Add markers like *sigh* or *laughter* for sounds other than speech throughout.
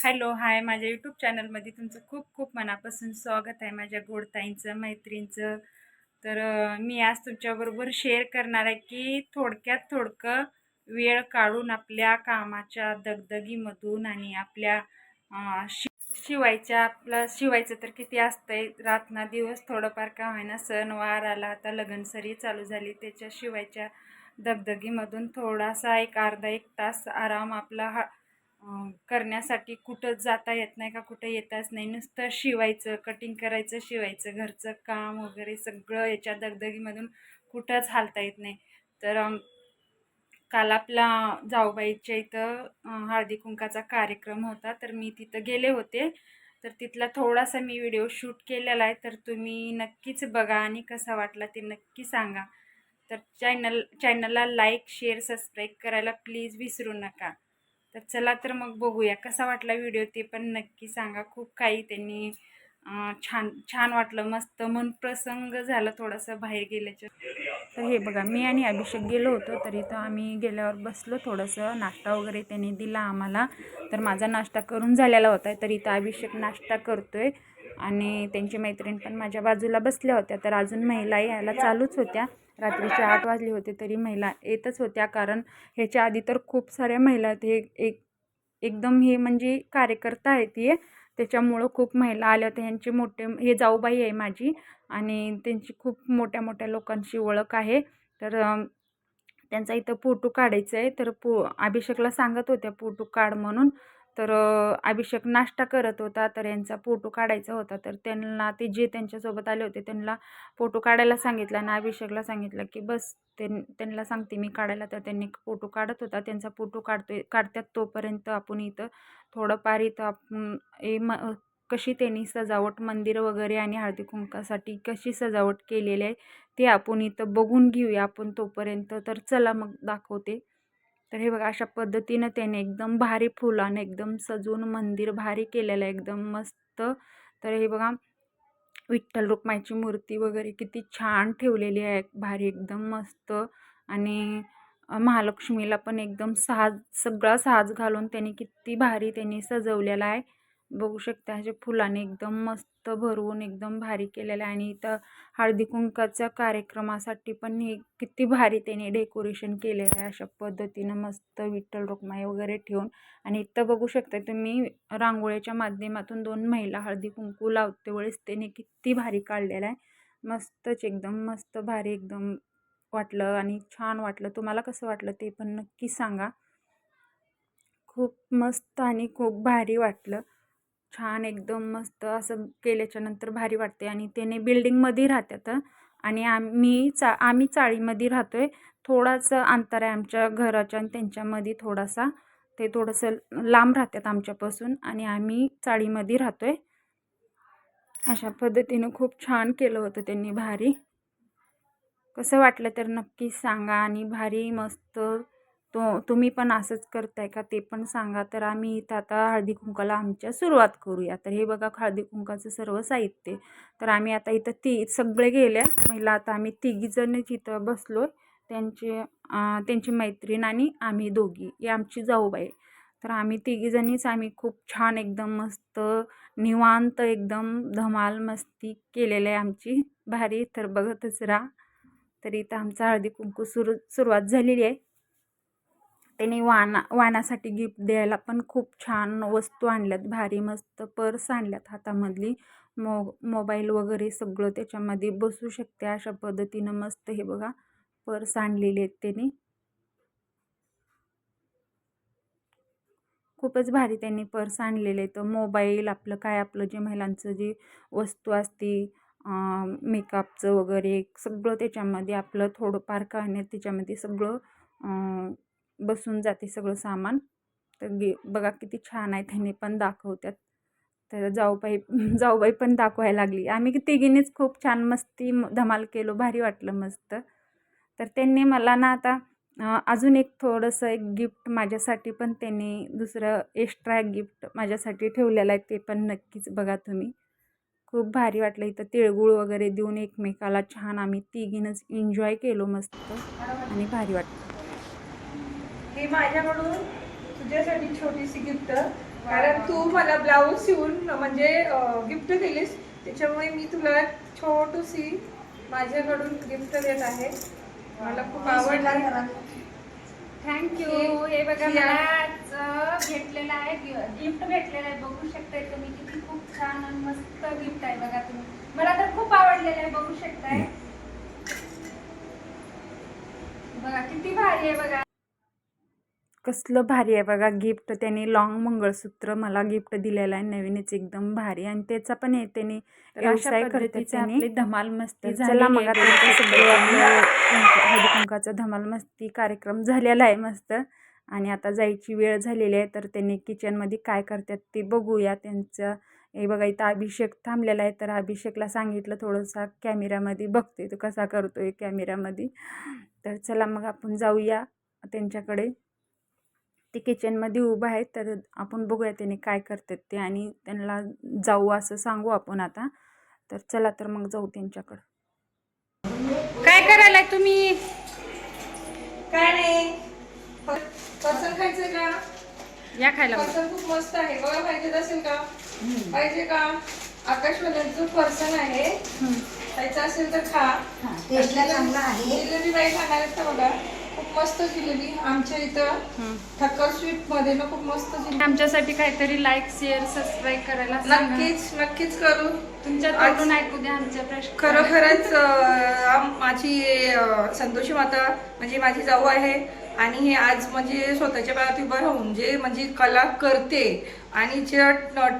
Hello hi. माझ्या YouTube चॅनलमध्ये तुमचं खूप खूप मनापासून स्वागत आहे. माझ्या गोडताईंचं मैत्रीणचं. तर मी आज तुमच्याबरोबर शेअर करणार आहे की थोडक्यात थोडकं वेळ काढून आपल्या कामाच्या दगदगीमधून आणि आपल्या शि शिवायच्या आपलं शिवायचं तर किती असतंय. रात ना दिवस थोडंफार का होईना सणवार आला आता लगनसरी चालू झाली. त्याच्या शिवायच्या दगदगीमधून थोडासा एक अर्धा एक तास आराम आपला हा करण्यासाठी कुठं जाता येत नाही का कुठं येताच नाही. नुसतं शिवायचं कटिंग करायचं शिवायचं. घरचं काम वगैरे सगळं याच्या दगदगीमधून कुठंच हालता येत नाही. तर काल आपला जाऊबाईच्या इथं हळदी कुंकाचा कार्यक्रम होता. तर मी तिथं गेले होते. तर तिथला थोडासा मी व्हिडिओ शूट केलेला आहे. तर तुम्ही नक्कीच बघा आणि कसा वाटला ते नक्की सांगा. तर चॅनल चॅनलला लाईक शेअर सबस्क्राईब करायला प्लीज विसरू नका. तर चला तर मग बघूया कसा वाटला व्हिडिओ ते पण नक्की सांगा. खूप काही त्यांनी छान छान वाटलं. मस्त मन प्रसंग झालं थोडंसं बाहेर गेल्याच्या. तर हे बघा मी आणि अभिषेक गेलो होतो तर इथं आम्ही गेल्यावर बसलो थोडंसं नाश्ता वगैरे त्यांनी दिला आम्हाला. तर माझा नाश्ता करून झालेला होता तर इथं अभिषेक नाश्ता करतोय. आणि त्यांची मैत्रीण पण माझ्या बाजूला बसल्या होत्या तर अजून महिला यायला चालूच होत्या. रात्रीचे आठ वाजले होते तरी महिला येतच होत्या. कारण ह्याच्या आधी तर खूप साऱ्या महिला आहेत. हे एक एकदम हे म्हणजे कार्यकर्ता आहे ती त्याच्यामुळं खूप महिला आल्या होत्या. ह्यांचे मोठे हे जाऊबाई आहे माझी आणि त्यांची खूप मोठ्या मोठ्या लोकांची ओळख आहे. तर त्यांचा इथं फोटो काढायचा आहे. तर पो अभिषेकला सांगत होत्या फोटो काढ म्हणून. तर अभिषेक नाश्ता करत होता तर यांचा फोटो काढायचा होता. तर त्यांना ते जे त्यांच्यासोबत आले होते त्यांना फोटो काढायला सांगितलं आणि अभिषेकला सांगितलं की बस त्यां त्यांना सांगते मी काढायला. तर त्यांनी फोटो काढत होता. त्यांचा फोटो काढतोय काढतात तोपर्यंत आपण इथं थोडंफार इथं आपण ए म कशी त्यांनी सजावट मंदिर वगैरे आणि हळदी कुंकासाठी कशी सजावट केलेली आहे ते आपण इथं बघून घेऊया. आपण तोपर्यंत तर चला मग दाखवते. तर हे बघा अशा पद्धतीनं त्याने एकदम भारी फुलानं एकदम सजवून मंदिर भारी केलेलं आहे एकदम मस्त. तर हे बघा विठ्ठल रुक्माईची मूर्ती वगैरे किती छान ठेवलेली आहे भारी एकदम मस्त. आणि महालक्ष्मीला पण एकदम साज सगळा साज घालून त्यांनी किती भारी त्यांनी सजवलेला आहे. बघू शकता अशा फुलाने एकदम मस्त भरवून एकदम भारी केलेलं आहे. आणि इथं हळदी कुंकाच्या कार्यक्रमासाठी पण हे किती भारी त्याने डेकोरेशन केलेलं आहे. अशा पद्धतीनं मस्त विठ्ठल रुक्माई वगैरे ठेवून. आणि इथं बघू शकता तुम्ही रांगोळीच्या माध्यमातून दोन महिला हळदी कुंकू लावते वेळेस त्याने किती भारी काढलेला आहे. मस्तच एकदम मस्त भारी एकदम वाटलं आणि छान वाटलं. तुम्हाला कसं वाटलं ते पण नक्की सांगा. खूप मस्त आणि खूप भारी वाटलं. छान एकदम मस्त असं केल्याच्यानंतर भारी वाटते आणि त्याने बिल्डिंगमध्ये राहतात आणि आम्ही चा आम्ही चाळीमध्ये राहतो आहे थोडासा अंतर आहे आमच्या घराच्या आणि त्यांच्यामध्ये थोडासा. ते थोडंसं लांब राहतात आमच्यापासून आणि आम्ही चाळीमध्ये राहतो आहे अशा पद्धतीनं खूप छान केलं होतं त्यांनी भारी. कसं वाटलं तर नक्की सांगा आणि भारी मस्त तो तुम्ही पण असंच करताय का ते पण सांगा. तर आम्ही इथं आता हळदी कुंकाला आमच्या सुरुवात करूया. तर हे बघा हळदी कुंकाचं सर्व साहित्य. तर आम्ही आता इथं ती सगळे गेल्या. महिला आता आम्ही तिघीजणच इथं बसलो त्यांचे त्यांची मैत्रीण आणि आम्ही दोघी. ही आमची जाऊबाई. तर आम्ही तिघीजणीच आम्ही खूप छान एकदम मस्त निवांत एकदम धमाल मस्ती केलेली आहे आमची. भारी. तर बघतच राहा. तर इथं आमचा हळदी कुंकू सुरू सुरुवात झालेली आहे. त्यांनी वाना वानासाठी गिफ्ट द्यायला पण खूप छान वस्तू आणल्यात. भारी मस्त पर्स आणल्यात हातामधली. मो मोबाईल वगैरे सगळं त्याच्यामध्ये बसू शकते अशा पद्धतीनं मस्त हे बघा पर्स आणलेले आहेत त्यांनी. खूपच भारी त्यांनी पर्स आणलेले आहेत. मोबाईल आपलं काय आपलं जे महिलांचं जे वस्तू असते मेकअपचं वगैरे सगळं त्याच्यामध्ये आपलं थोडंफार काय नाही त्याच्यामध्ये सगळं बसून जाते सगळं सामान. तर गे बघा किती छान आहे त्यांनी पण दाखवतात तर जाऊबाई जाऊबाई पण दाखवायला लागली. आम्ही तिघींनीच खूप छान मस्ती धमाल केलो भारी वाटलं मस्त. तर त्यांनी मला ना आता अजून एक थोडंसं एक गिफ्ट माझ्यासाठी पण त्यांनी दुसरं एक्स्ट्रा गिफ्ट माझ्यासाठी ठेवलेलं आहे ते पण नक्कीच बघा तुम्ही. खूप भारी वाटलं इथं तिळगुळ वगैरे देऊन एकमेकाला छान आम्ही तिघीनंच एन्जॉय केलो मस्त. आणि भारी वाटलं. ही माझ्याकडून तुझ्यासाठी छोटीशी गिफ्ट कारण तू मला ब्लाऊज शिवून म्हणजे गिफ्ट दिलीस त्याच्यामुळे मी तुला छोटूशी माझ्याकडून गिफ्ट देत आहे. मला खूप आवडलं. थँक्यू हे बघा ही मला भेटलेलं आहे गिफ्ट भेटलेलं आहे. बघू शकताय तुम्ही किती खूप छान आणि मस्त गिफ्ट आहे बघा तुम्ही. मला तर खूप आवडलेलं आहे बघू शकताय. बघा किती भारी आहे बघा. कसलं भारी आहे बघा गिफ्ट त्याने लॉंग मंगळसूत्र मला गिफ्ट दिलेलं आहे. नवीनच एकदम भारी आणि त्याचा पण आहे त्याने व्यवसाय करते त्याने. धमाल मस्ती चला मग आता हळदी कुंकाचा धमाल मस्ती कार्यक्रम झालेला आहे मस्त. आणि आता जायची वेळ झालेली आहे. तर त्यांनी किचनमध्ये काय करतात ते बघूया. त्यांचं हे बघा इथं अभिषेक थांबलेला आहे. तर अभिषेकला सांगितलं थोडंसं कॅमेऱ्यामध्ये बघते. तो कसा करतोय कॅमेऱ्यामध्ये तर चला मग आपण जाऊया त्यांच्याकडे. ते किचनमध्ये उभं आहे तर आपण बघूया त्याने काय करतात ते आणि त्यांना जाऊ असं सांगू आपण आता. तर चला तर मग जाऊ त्यांच्याकडं. काय करायलाय तुम्ही? काय नाही. पर्सन खायचंय का? या खायला पर्सन खूप मस्त आहे. बघा पाहिजे असेल का? पाहिजे का? आकाशवाल्यांचं पर्सन आहे खायचं असेल तर खा. टेस्टला चांगला आहे. जिलेबी बाई खाणार आहेत का बघा. खूप मस्त जिलेबी. आमच्या इथं ठक्कर स्वीटमध्ये ना खूप मस्त जिलेबी. आमच्यासाठी काहीतरी लाईक शेअर सबस्क्राईब करायला. नक्कीच नक्कीच करू. तुमच्या तोडून ऐकू द्या आमच्या प्रश्न. खरोखरच माझी संतोषी माता म्हणजे माझी जाऊ आहे. आणि हे आज म्हणजे स्वतःच्या पायात उभं राहून जे म्हणजे कला करते आणि जे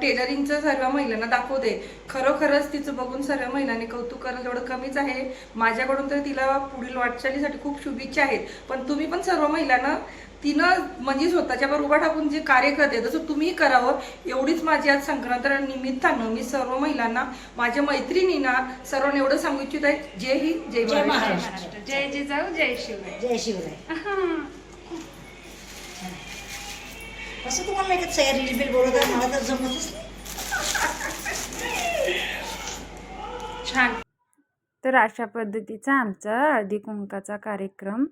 टेलरिंगचं सर्व महिलांना दाखवते खरोखरच तिचं बघून सर्व महिलांनी कौतुक करणं तेवढं कमीच आहे. माझ्याकडून तर तिला पुढील वाटचालीसाठी खूप शुभेच्छा आहेत. पण तुम्ही पण सर्व महिलांना तिनं म्हणजे स्वतःच्या वर उभा टाकून जे कार्य करते तसं तुम्ही करावं एवढीच माझी आज संक्रांत निमित्तानं मी सर्व महिलांना माझ्या मैत्रिणींना सर्वांना एवढं सांगू इच्छित आहे. जय हिंद जय जय महाराष्ट्र. जय जिजाऊ जय शिवराय. जय शिवराय. *laughs* कसं तुम्हाला रील बिल बोलत आहे मला तर जमतच छान. तर अशा पद्धतीचा आमचा हळदी कुंकाचा कार्यक्रम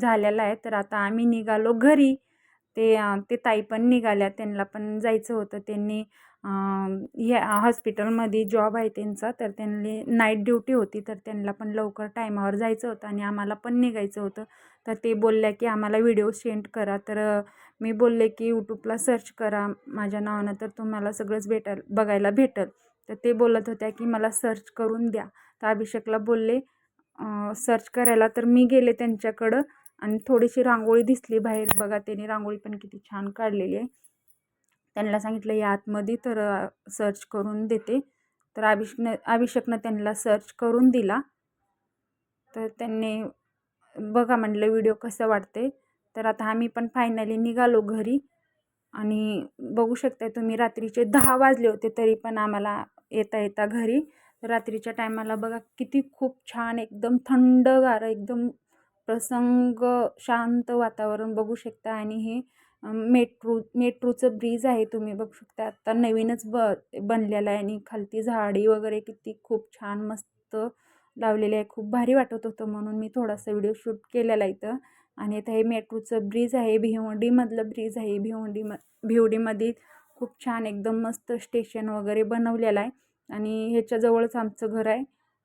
झालेला आहे. तर आता आम्ही निघालो घरी. ते ते ताई पण निघाल्या. त्यांना पण जायचं होतं. त्यांनी अं, हे हॉस्पिटलमध्ये जॉब आहे त्यांचा. तर त्यांनी नाईट ड्युटी होती. तर त्यांना पण लवकर टायमावर जायचं होतं आणि आम्हाला पण निघायचं होतं. तर ते बोलल्या की आम्हाला व्हिडिओ सेंड करा. तर मी बोलले की यूट्यूबला सर्च करा. माझ्या नावानं तर तुम्हाला सगळंच भेटेल बघायला भेटेल. तर ते बोलत होत्या की मला सर्च करून द्या. तर अभिषेकला बोलले सर्च करायला तर मी गेले त्यांच्याकडं. आणि थोडीशी रांगोळी दिसली बाहेर. बघा त्यांनी रांगोळी पण किती छान काढलेली आहे. त्यांना सांगितलं या आतमध्ये तर सर्च करून देते. तर अभिषेकनं अभिषेकनं त्यांना सर्च करून दिला. तर त्यांनी बघा म्हटलं व्हिडिओ कसं वाटते तर आता आम्ही पण फायनली निघालो घरी. आणि बघू शकता तुम्ही रात्रीचे दहा वाजले होते तरी पण आम्हाला येता येता घरी. रात्रीच्या टायमाला बघा किती खूप छान एकदम थंडगार एकदम प्रसंग शांत वातावरण बघू शकता आणि हे मेट्रो मेट्रोचं ब्रिज आहे तुम्ही बघू शकता. आत्ता नवीनच ब बनलेलं आहे आणि खालती झाडी वगैरे किती खूप छान मस्त लावलेले आहे. खूप भारी वाटत होतं म्हणून मी थोडासा व्हिडिओ शूट केलेला इथं. आणि आता हे मेट्रोचं ब्रिज आहे भिवंडीमधलं ब्रिज आहे. भिवंडी म भिवडीमध्ये खूप छान एकदम मस्त स्टेशन वगैरे बनवलेलं आहे. आणि ह्याच्याजवळच आमचं घर आहे.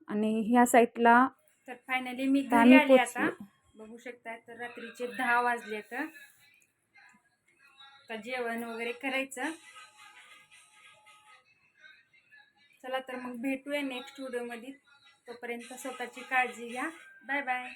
आणि ह्या साईडला तर फायनली मी घरी आली आता. बघू शकता तर रात्रीचे दहा वाजले तर जेवण वगैरे करायचं. चला तर मग भेटूया नेक्स्ट व्हिडिओमध्ये तोपर्यंत स्वतःची काळजी घ्या. Bye bye